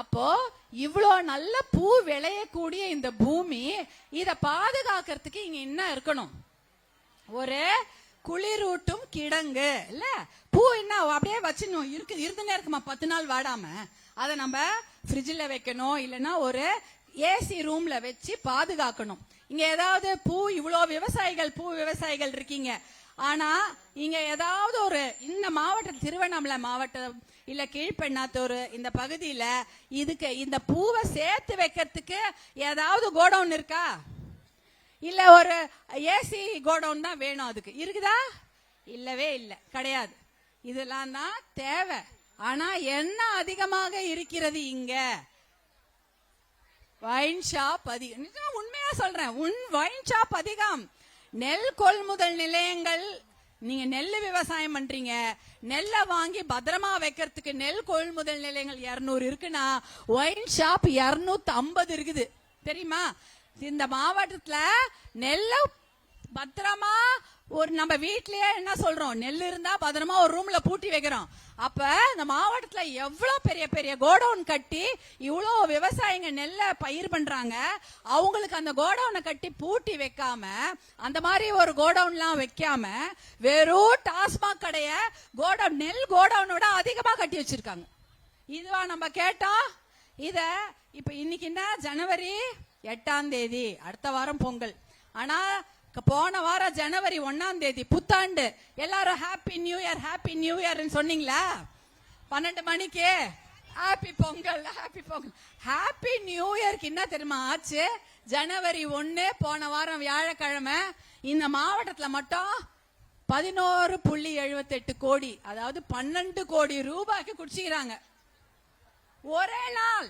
அப்போ இவ்வளோ நல்ல பூ விளையக்கூடிய இந்த பூமி இத பாதுகாக்கிறதுக்கு இங்க என்ன இருக்கணும்? ஒரு குளிரூட்டும் கிடங்கு இல்ல? பூ என்ன அப்படியே வச்சிடணும். இருக்கு இருந்துனே இருக்குமா? பத்து நாள் வாடாம. அதை நம்ம ஃப்ரிட்ஜில் வைக்கணும் இல்லைன்னா ஒரு ஏசி ரூம்ல வச்சு பாதுகாக்கணும். இங்க ஏதாவது பூ இவ்வளோ விவசாயிகள் பூ விவசாயிகள் இருக்கீங்க. ஆனா இங்க ஏதாவது ஒரு இந்த மாவட்டம் திருவண்ணாமலை மாவட்டம் இல்ல கீழ்பெண்ணாத்தூர் இந்த பகுதியில இதுக்கு இந்த பூவை சேர்த்து வைக்கிறதுக்கு ஏதாவது கோடவுன் இருக்கா? இல்ல ஒரு ஏசி கோடவுன் தான் வேணும் அதுக்கு. இருக்குதா? இல்லவே இல்லை. கிடையாது. இதெல்லாம் தான் தேவை. ஆனா என்ன அதிகமாக இருக்கிறது இங்க? வைன் ஷாப் அதிகம் உண்மையா சொல்றேன். உன் வைன் ஷாப் அதிகம். நெல் கொள்முதல் நிலையங்கள் நீங்க நெல் விவசாயம் பண்றீங்க நெல்லை வாங்கி பத்திரமா வைக்கிறதுக்கு நெல் கொள்முதல் நிலையங்கள் இருநூறு இருக்குன்னா ஒயின் ஷாப் இருநூத்தி ஐம்பது இருக்குது. தெரியுமா? இந்த மாவட்டத்துல நெல்லை பத்திரமா ஒரு நம்ம வீட்லயே என்ன சொல்றோம்? நெல் இருந்தா பத்திரமா ஒரு ரூம்ல பூட்டி வைக்கிறோம். அப்ப இந்த மாவட்டத்துல எவ்வளவு பெரிய பெரிய கோடவுன் கட்டி இவ்வளோ விவசாயிங்க நெல்லை பயிர் பண்றாங்க. அவங்களுக்கு அந்த கோடவுனை கட்டி பூட்டி வைக்காம அந்த மாதிரி ஒரு கோடவுன்லாம் வைக்காம வெறும் டாஸ்மாக் கடைய கோடவுன் நெல் கோடவுனோட அதிகமா கட்டி வச்சிருக்காங்க. இதுவா நம்ம கேட்டோம் இத இப்ப இன்னைக்கு என்ன? ஜனவரி எட்டாம் தேதி. அடுத்த வாரம் பொங்கல். ஆனா போன வாரம் ஜனவரி ஒன்னாம் தேதி புத்தாண்டு. எல்லாரும் happy new year happy new இயர்னு சொன்னீங்களா? பன்னெண்டு மணிக்கு. Happy Pongal happy Pongal. Happy new இயர்க்கு என்ன தெரியுமா ஆச்சு? ஜனவரி ஒன்னு போன வாரம் வியாழக்கிழமை இந்த மாவட்டத்துல மட்டும் பதினோரு புள்ளி எழுபத்தெட்டு கோடி அதாவது பன்னெண்டு கோடி ரூபாய்க்கு குடிச்சிக்கிறாங்க. ஒரே நாள்.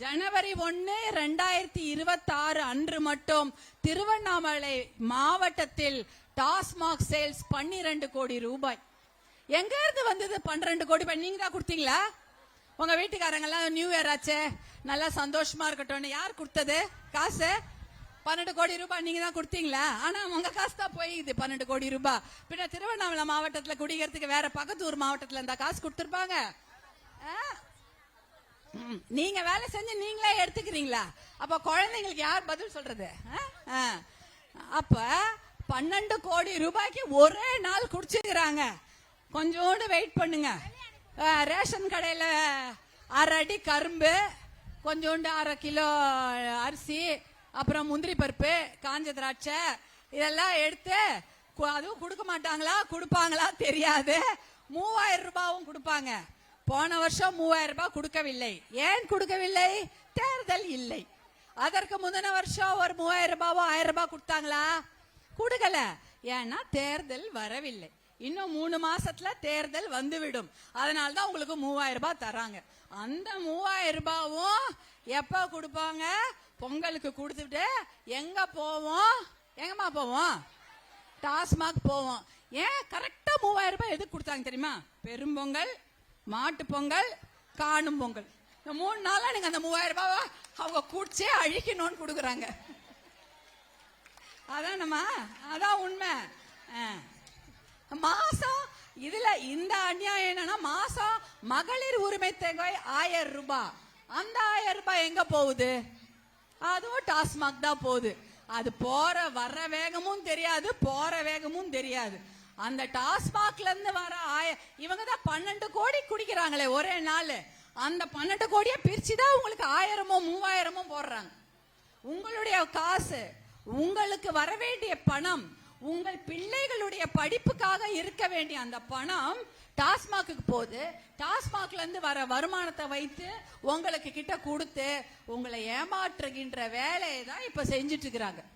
ஜனவரி ஒன்று ரெண்டாயிரத்தி இருபத்தாறு அன்று மட்டும் திருவண்ணாமலை மாவட்டத்தில் டாஸ்மாக் சேல்ஸ் பன்னிரண்டு கோடி ரூபாய். எங்க இருந்து வந்தது பன்னிரண்டு கோடி ரூபாய்? நீங்க தான் கொடுத்தீங்களா? உங்க வீட்டுக்காரங்க எல்லாம் நியூ இயர் ஆச்சே. நல்லா சந்தோஷமா இருக்கட்டும்னு. யார் கொடுத்தது? காசு? பன்னெண்டு கோடி ரூபாய் நீங்க தான் கொடுத்தீங்களா? ஆனா உங்க காசு தான் போயிடுது பன்னெண்டு கோடி ரூபாய். பின்ன திருவண்ணாமலை மாவட்டத்துல குடிக்கிறதுக்கு வேற பக்கத்து ஊர் மாவட்டத்துல இருந்தா காசு கொடுத்துருப்பாங்க. ஆ? நீங்க வேலை செஞ்சு நீங்களே எடுத்துக்கிறீங்களா? அப்ப குழந்தைங்களுக்கு யார் பதில் சொல்றது? ஆ? ஆ. அப்ப பன்னெண்டு கோடி ரூபாய்க்கு ஒரே நாள் குடிச்சுக்கிறாங்க. கொஞ்சோண்டு வெயிட் பண்ணுங்க. ரேஷன் கடையில அரை அடி கரும்பு கொஞ்சோண்டு அரை கிலோ அரிசி அப்புறம் முந்திரி பருப்பு காஞ்ச திராட்சை இதெல்லாம் எடுத்து கு- அதுவும் கொடுக்க மாட்டாங்களா? கொடுப்பாங்களா தெரியாது. மூவாயிரம் ரூபாவும் கொடுப்பாங்க. போன வருஷம் மூவாயிரம் ரூபாய் கொடுக்கவில்லை. ஏன் கொடுக்கவில்லை? தேர்தல் இல்லை. அதற்கு முந்தின வருஷம் ஒரு மூவாயிரம் ரூபாவோ ஆயிரம் ரூபாய் கொடுத்தாங்களா? கொடுக்கல. ஏன்னா தேர்தல் வரவில்லை. இன்னும் மூணு மாசத்துல தேர்தல் வந்துவிடும். அதனால தான் உங்களுக்கு மூவாயிரம் ரூபாய் தராங்க. அந்த மூவாயிரம் ரூபாவும் எப்ப கொடுப்பாங்க? பொங்கலுக்கு கொடுத்துட்டு எங்க போவோம்? எங்கம்மா போவோம்? டாஸ்மாக் போவோம். ஏன்? கரெக்டா மூவாயிரம் ரூபாய் எதுக்கு கொடுத்தாங்க தெரியுமா? பெரும்பொங்கல் மாட்டு பொங்கல் காணும் பொங்கல். இந்த மூணு நாளா நீங்க அந்த மூவாயிரம் ரூபாவை அவங்க குடிச்சே அழிக்கணும்னு கொடுக்குறாங்க. அதானம்மா அதான் உண்மை. ஆ. மாசம் இதுல இந்த அநியாயம் என்னன்னா மாசம் மகளிர் உரிமை தொகை ஆயிரம் ரூபாய். அந்த ஆயிரம் ரூபாய் எங்க போகுது? அதுவும் டாஸ்மாக் தான் போகுது. அது போற வர்ற வேகமும் தெரியாது போற வேகமும் தெரியாது. அந்த டாஸ்மாக்ல இருந்து வர ஆய இவங்க தான் பன்னெண்டு கோடி குடிக்கிறாங்களே ஒரே நாள். அந்த பன்னெண்டு கோடியை பிரிச்சு தான் உங்களுக்கு ஆயிரமோ மூவாயிரமோ போடுறாங்க. உங்களுடைய காசு உங்களுக்கு வர வேண்டிய பணம் உங்கள் பிள்ளைகளுடைய படிப்புக்காக இருக்க வேண்டிய அந்த பணம் டாஸ்மாக்கு போகுது. டாஸ்மாக்ல இருந்து வர வருமானத்தை வைத்து உங்களுக்கு கிட்ட கொடுத்து உங்களை ஏமாற்றுகின்ற வேலையை தான் இப்ப செஞ்சுட்டு இருக்கிறாங்க.